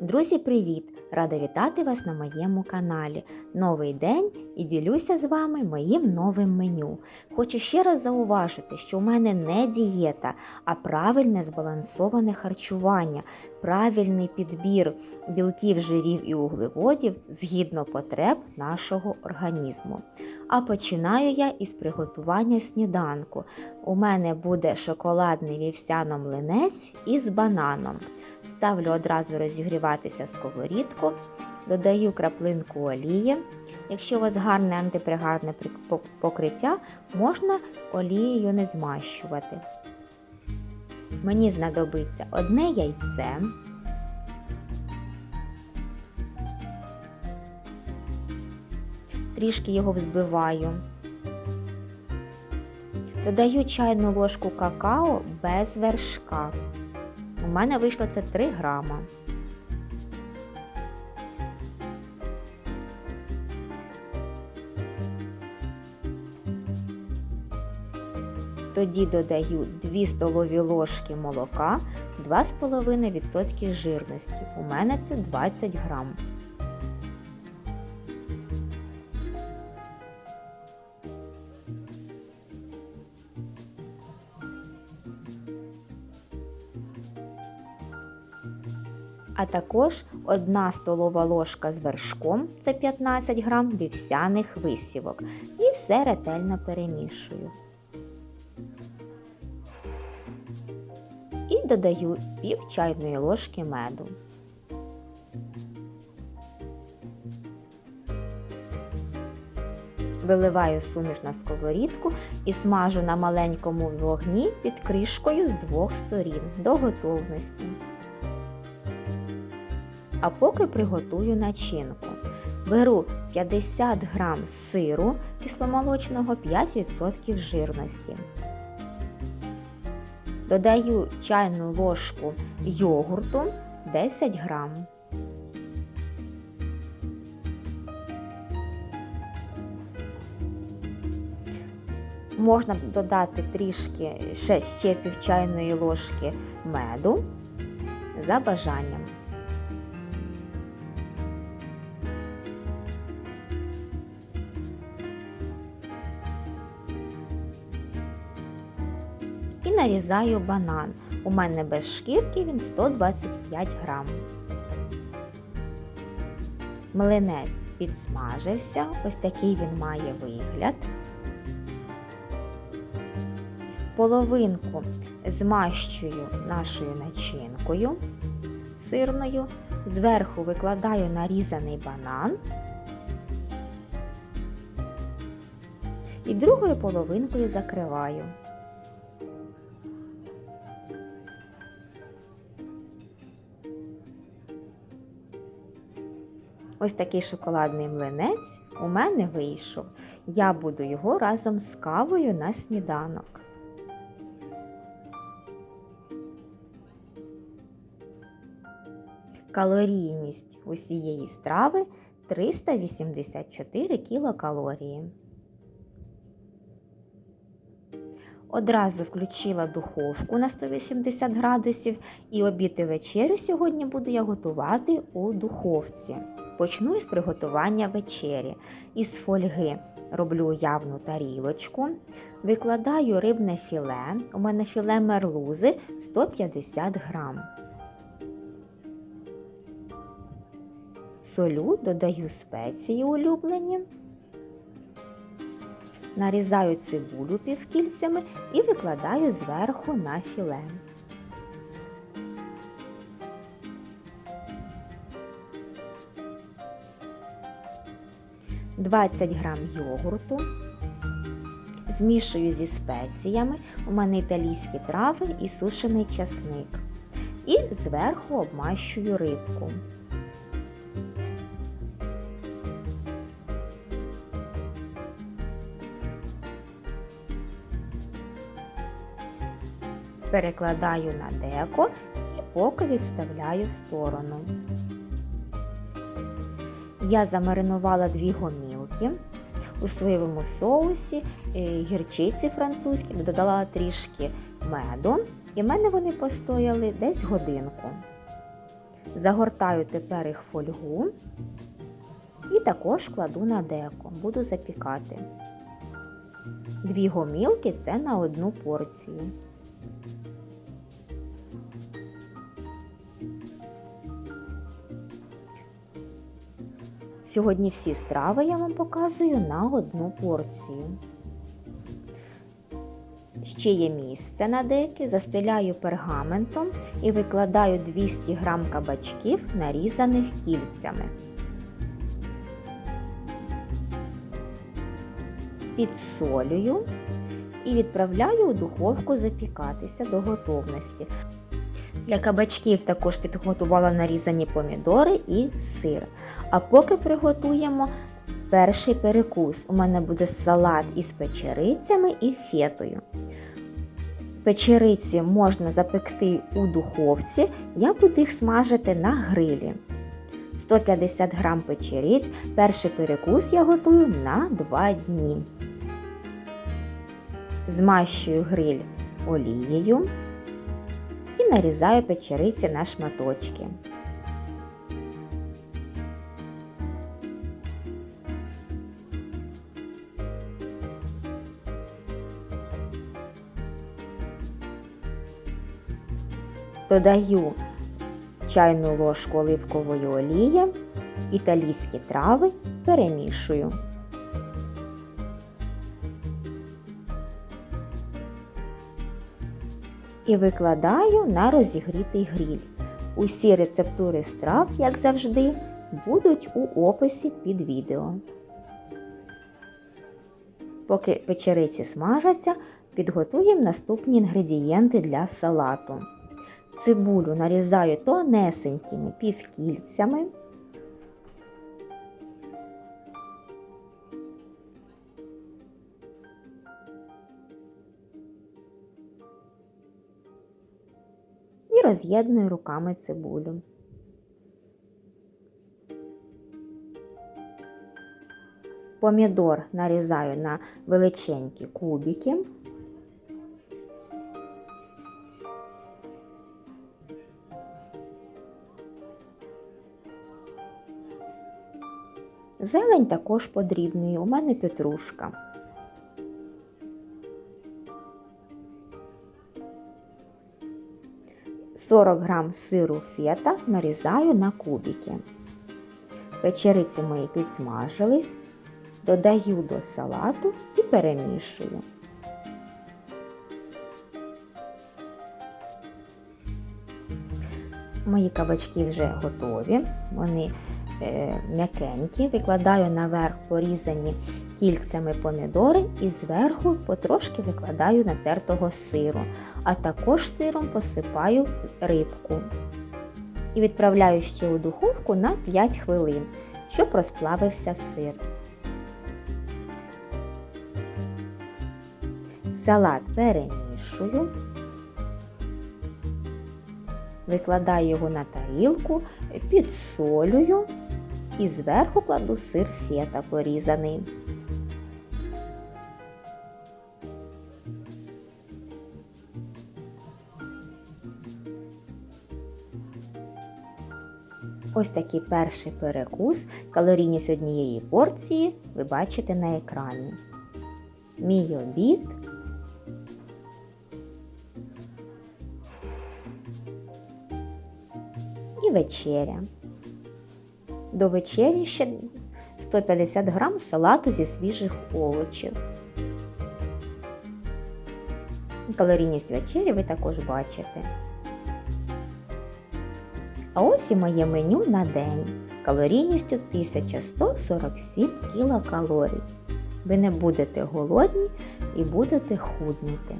Друзі, привіт! Рада вітати вас на моєму каналі. Новий день і ділюся з вами моїм новим меню. Хочу ще раз зауважити, що у мене не дієта, а правильне збалансоване харчування, правильний підбір білків, жирів і углеводів згідно потреб нашого організму. А починаю я із приготування сніданку. У мене буде шоколадний вівсяно-млинець із бананом. Ставлю одразу розігріватися сковорідку, додаю краплинку олії. Якщо у вас гарне антипригарне покриття, можна олією не змащувати. Мені знадобиться одне яйце, трішки його взбиваю. Додаю чайну ложку какао без вершка. У мене вийшло це 3 грама. Тоді додаю 2 столові ложки молока, 2,5% жирності. У мене це 20 грам. А також 1 столова ложка з вершком, це 15 грам вівсяних висівок. І все ретельно перемішую. І додаю пів чайної ложки меду. Виливаю суміш на сковорідку і смажу на маленькому вогні під кришкою з двох сторін до готовності. А поки приготую начинку. Беру 50 г сиру кисломолочного 5% жирності. Додаю чайну ложку йогурту 10 грам. Можна додати трішки ще, ще пів чайної ложки меду за бажанням. І нарізаю банан. У мене без шкірки він 125 грам. Млинець підсмажився, ось такий він має вигляд. Половинку змащую нашою начинкою сирною, зверху викладаю нарізаний банан. І другою половинкою закриваю. Ось такий шоколадний млинець у мене вийшов. Я буду його разом з кавою на сніданок. Калорійність усієї страви 384 кілокалорії. Одразу включила духовку на 180 градусів і обід і вечерю сьогодні буду я готувати у духовці. Почну із приготування вечері. Із фольги роблю явну тарілочку, викладаю рибне філе. У мене філе мерлузи 150 грам. Солю додаю спеції улюблені. Нарізаю цибулю півкільцями і викладаю зверху на філе. Двадцять грам йогурту. Змішую зі спеціями. У мене італійські трави і сушений часник. І зверху обмащую рибку. перекладаю на деко і поки відставляю в сторону. Я замаринувала дві гомілки у соєвому соусі, е, гірчиці французькі, додала трішки меду, і в мене вони постояли десь годинку. Загортаю тепер їх фольгу і також кладу на деко. Буду запікати. Дві гомілки це на одну порцію. Сьогодні всі страви я вам показую на одну порцію. Ще є місце на деки, застеляю пергаментом і викладаю 200 г кабачків, нарізаних кільцями. Підсолюю і відправляю у духовку запікатися до готовності. Для кабачків також підготувала нарізані помідори і сир. А поки приготуємо перший перекус. У мене буде салат із печерицями і фетою. Печериці можна запекти у духовці, я буду їх смажити на грилі. 150 г печериць, перший перекус я готую на 2 дні. Змащую гриль олією нарізаю печериці на шматочки. Додаю чайну ложку оливкової олії, італійські трави, перемішую. І викладаю на розігрітий гріль. Усі рецептури страв, як завжди, будуть у описі під відео. Поки печериці смажаться, підготуємо наступні інгредієнти для салату. Цибулю нарізаю тонесенькими півкільцями. Роз'єдную руками цибулю. Помідор нарізаю на величенькі кубики. Зелень також подрібнюю, у мене петрушка. Сорок грам сиру фета нарізаю на кубики. Печериці мої підсмажились, додаю до салату і перемішую. Мої кабачки вже готові. Вони Е, м'якенькі, викладаю наверх порізані кільцями помідори і зверху потрошки викладаю натертого сиру, а також сиром посипаю рибку. І відправляю ще у духовку на 5 хвилин, щоб розплавився сир. Салат перемішую, викладаю його на тарілку, підсолюю і зверху кладу сир фета порізаний. Ось такий перший перекус, калорійність однієї порції ви бачите на екрані. Мій обід. І вечеря. До вечері ще 150 грам салату зі свіжих овочів. Калорійність вечері ви також бачите. А ось і моє меню на день. Калорійністю 1147 кілокалорій. Ви не будете голодні і будете худнути.